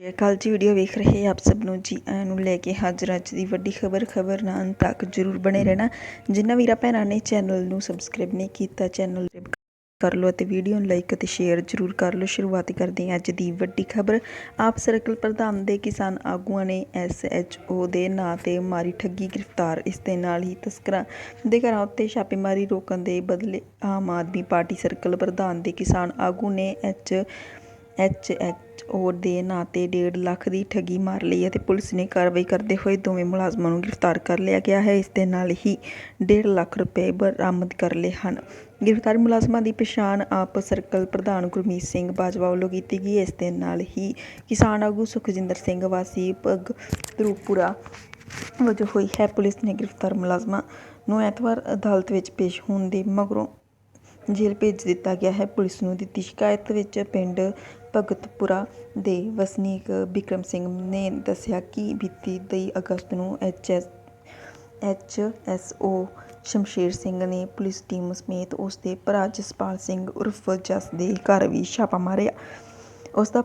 ਸਤਿ ਸ਼੍ਰੀ ਅਕਾਲ ਜੀ ਵੀਡੀਓ ਵੇਖ ਰਹੇ ਆਪ ਸਭ ਨੂੰ ਜੀ ਆਇਆਂ ਨੂੰ ਲੈ ਕੇ ਹਾਜ਼ਰ ਅੱਜ ਦੀ ਵੱਡੀ ਖਬਰ ਖਬਰ ਨਾਲ ਅੰਤ ਤੱਕ ਜਰੂਰ ਬਣੇ ਰਹਿਣਾ। ਜਿਨ੍ਹਾਂ ਵੀਰਾਂ ਭੈਣਾਂ ਨੇ ਚੈਨਲ ਨੂੰ ਸਬਸਕ੍ਰਾਈਬ ਨਹੀਂ ਕੀਤਾ ਚੈਨਲ ਕਰ ਲਓ ਅਤੇ ਵੀਡੀਓ ਨੂੰ ਲਾਈਕ ਅਤੇ ਸ਼ੇਅਰ ਜਰੂਰ ਕਰ ਲਓ। ਸ਼ੁਰੂਆਤ ਕਰਦੇ ਹਾਂ ਅੱਜ ਦੀ ਵੱਡੀ ਖਬਰ। ਆਪ ਸਰਕਲ ਪ੍ਰਧਾਨ ਦੇ ਕਿਸਾਨ ਆਗੂਆਂ ਨੇ ਐਸਐਚਓ ਦੇ ਨਾਂ ਤੇ ਮਾਰੀ ਠੱਗੀ, ਗ੍ਰਿਫਤਾਰ। ਇਸ ਦੇ ਨਾਲ ਹੀ ਤਸਕਰਾਂ ਦੇ ਘਰਾਂ ਉੱਤੇ ਛਾਪੇਮਾਰੀ, ਰੋਕਣ ਦੇ ਬਦਲੇ ਆਮ ਆਦਮੀ ਪਾਰਟੀ ਸਰਕਲ ਪ੍ਰਧਾਨ ਦੇ ਕਿਸਾਨ ਆਗੂ ਨੇ ਐਚ ਐੱਚ ਐਚ ਓ ਦੇ ਨਾਂ ਤੇ 1.5 ਲੱਖ ਦੀ ਠੱਗੀ ਮਾਰ ਲਈ ਅਤੇ ਪੁਲਿਸ ਨੇ ਕਾਰਵਾਈ ਕਰਦੇ ਹੋਏ ਦੋਵੇਂ ਮੁਲਾਜ਼ਮਾਂ ਨੂੰ ਗ੍ਰਿਫਤਾਰ ਕਰ ਲਿਆ ਗਿਆ ਹੈ। ਇਸ ਦੇ ਨਾਲ ਹੀ ਡੇਢ ਲੱਖ ਰੁਪਏ ਬਰਾਮਦ ਕਰ ਲਏ ਹਨ। ਗ੍ਰਿਫਤਾਰ ਮੁਲਾਜ਼ਮਾਂ ਦੀ ਪਛਾਣ ਆਪ ਸਰਕਲ ਪ੍ਰਧਾਨ ਗੁਰਮੀਤ ਸਿੰਘ ਬਾਜਵਾ ਵੱਲੋਂ ਕੀਤੀ ਗਈ। ਇਸ ਦੇ ਨਾਲ ਹੀ ਕਿਸਾਨ ਆਗੂ ਸੁਖਜਿੰਦਰ ਸਿੰਘ ਵਾਸੀ ਭਗਤਰੂਪੁਰਾ ਵਜੋਂ ਹੋਈ ਹੈ। ਪੁਲਿਸ ਨੇ ਗ੍ਰਿਫਤਾਰ ਮੁਲਾਜ਼ਮਾਂ ਨੂੰ ਐਤਵਾਰ ਅਦਾਲਤ ਵਿੱਚ ਪੇਸ਼ ਹੋਣ ਦੇ ਮਗਰੋਂ ਜੇਲ੍ਹ ਭੇਜ ਦਿੱਤਾ ਗਿਆ ਹੈ। ਪੁਲਿਸ ਨੂੰ ਦਿੱਤੀ ਸ਼ਿਕਾਇਤ ਵਿੱਚ ਪਿੰਡ ਭਗਤਪੁਰਾ ਦੇ ਵਸਨੀਕ ਬਿਕਰਮ ਸਿੰਘ ਨੇ ਦੱਸਿਆ ਕਿ ਬੀਤੀ ਤੇਈ ਅਗਸਤ ਨੂੰ HS H S O Shamsher Singh ਨੇ ਪੁਲਿਸ ਟੀਮ ਸਮੇਤ ਉਸ ਦੇ ਭਰਾ ਜਸਪਾਲ ਸਿੰਘ ਉਰਫ ਜਸ ਦੇ ਘਰ ਵੀ ਛਾਪਾ ਮਾਰਿਆ। ਉਸ ਦਾ